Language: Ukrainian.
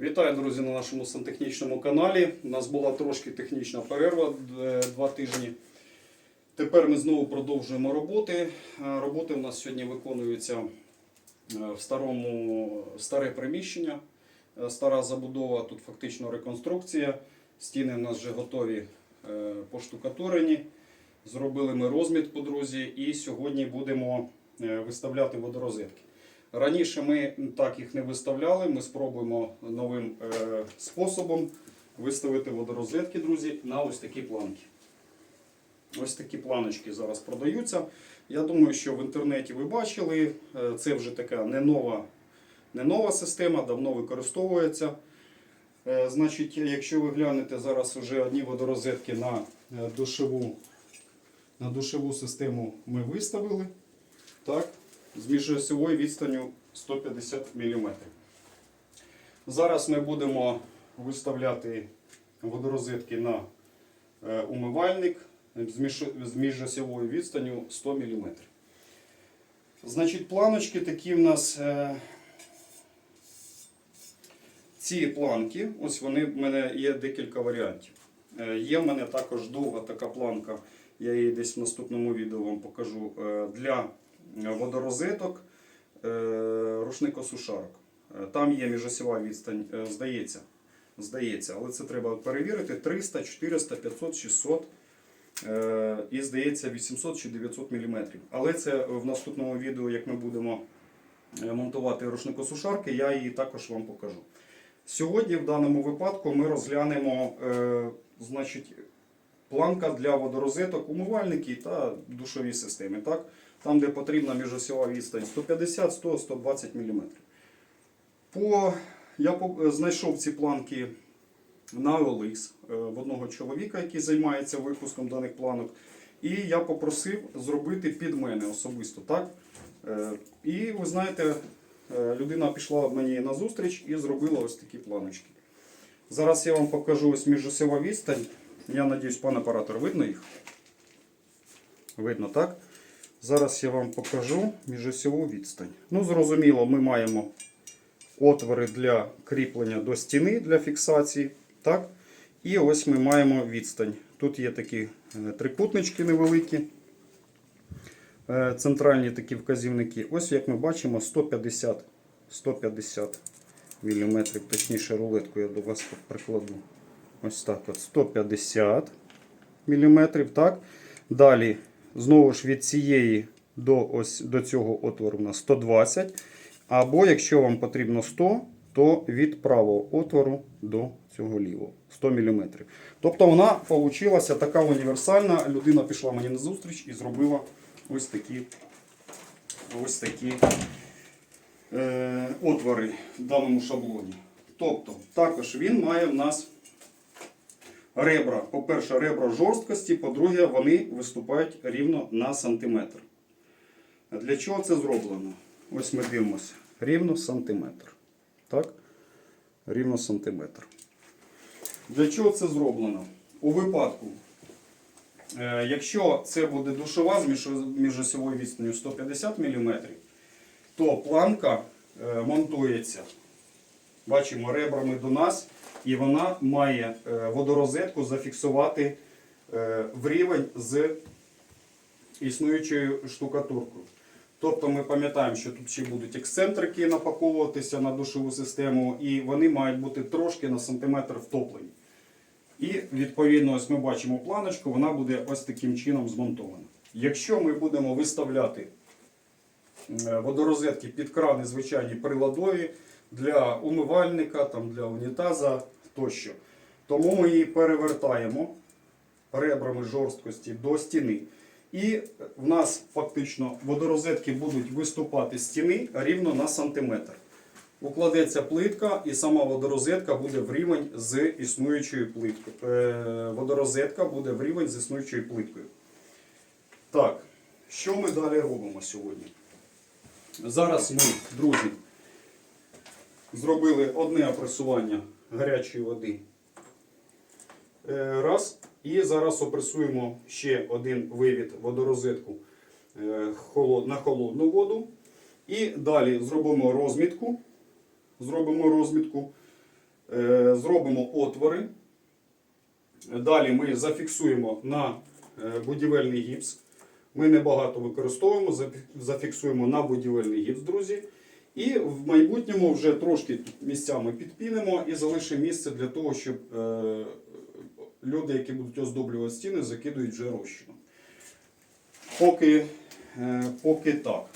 Вітаю, друзі, на нашому сантехнічному каналі. У нас була трошки технічна перерва е, два тижні. Тепер ми знову продовжуємо роботи. Е, Роботи у нас сьогодні виконуються е, в старому старе приміщення, стара забудова, тут фактично реконструкція. Стіни у нас вже готові поштукатурені. Зробили ми розмітку, друзі, і сьогодні будемо виставляти водорозетки. Раніше ми так їх не виставляли. Ми спробуємо новим е, способом виставити водорозетки, друзі, на ось такі планки. Ось такі планочки зараз продаються. Я думаю, що в інтернеті ви бачили. Е, Це вже така не нова, не нова система, давно використовується. Е, Значить, якщо ви глянете зараз вже одні водорозетки на душеву, на душеву систему ми виставили. Так, з міжосьовою відстанню 150 мм. Зараз ми будемо виставляти водорозетки на е, умивальник з між- з міжосьовою відстанню 100 мм. Значить, планочки такі в нас. е, Ці планки, ось вони в мене є декілька варіантів. Е, Є в мене також довга така планка, я її десь в наступному відео вам покажу, для водорозеток, е, рушникосушарок. Е, Там є міжосьова відстань, е, здається, здається, але це треба перевірити. 300, 400, 500, 600 е, і здається 800 чи 900 мм. Але це в наступному відео, як ми будемо монтувати рушникосушарки, я її також вам покажу. Сьогодні в даному випадку ми розглянемо значить, планка для водорозеток, умивальники та душові системи. Так? Там, де потрібна міжосьова відстань 150, 100, 120 мм. По, я знайшов ці планки на OLX е, в одного чоловіка, який займається випуском даних планок. І я попросив зробити під мене особисто. так? Е, І ви знаєте, е, людина пішла мені на зустріч і зробила ось такі планочки. Зараз я вам покажу ось міжосьова відстань. Я надіюсь, пан оператор, видно їх? Видно, так? Зараз я вам покажу міжосьову відстань. Ну, зрозуміло, ми маємо отвори для кріплення до стіни для фіксації. Так? І ось ми маємо відстань. Тут є такі е, трикутнички невеликі, е, центральні такі вказівники. Ось як ми бачимо, 150, 150 мм, точніше рулетку я до вас прикладу. Ось так от 150 мм. Так? Далі, знову ж від цієї до, ось, до цього отвору у нас 120 або якщо вам потрібно 100, то від правого отвору до цього лівого 100 мм. Тобто вона вийшла така універсальна. Людина пішла мені на зустріч і зробила ось такі, ось такі е, отвори в даному шаблоні. Тобто, також він має в нас ребра. По-перше, ребра жорсткості, по-друге, вони виступають рівно на сантиметр. Для чого це зроблено? Ось ми дивимося. Рівно сантиметр. Так? Рівно сантиметр. Для чого це зроблено? У випадку, е, якщо це буде душова з між- міжосьовою відстанню 150 мм, то планка е, монтується, бачимо, ребрами до нас, і вона має е, водорозетку зафіксувати е, в рівень з існуючою штукатуркою. Тобто ми пам'ятаємо, що тут ще будуть ексцентрики напаковуватися на душову систему, і вони мають бути трошки на сантиметр втоплені. І відповідно, ось ми бачимо планочку, вона буде ось таким чином змонтована. Якщо ми будемо виставляти е, водорозетки під крани звичайні приладові для умивальника, там, для унітаза тощо, тому ми її перевертаємо ребрами жорсткості до стіни. І в нас фактично водорозетки будуть виступати з стіни рівно на сантиметр. Укладеться плитка і сама водорозетка буде в рівень з існуючою плиткою. Е, водорозетка буде в рівень з існуючою плиткою. Так, що ми далі робимо сьогодні? Зараз ми, друзі, зробили одне опресування гарячої води. Е, Раз. І зараз опресуємо ще один вивід водорозетку е, на холодну воду. І далі зробимо розмітку. Зробимо розмітку Е, Зробимо отвори. Далі ми зафіксуємо на будівельний гіпс. Ми небагато використовуємо, зафіксуємо на будівельний гіпс, друзі. І в майбутньому вже трошки місцями підпінимо і залишимо місце для того, щоб е, люди, які будуть оздоблювати стіни, закидують вже розчину. Поки, е, поки так.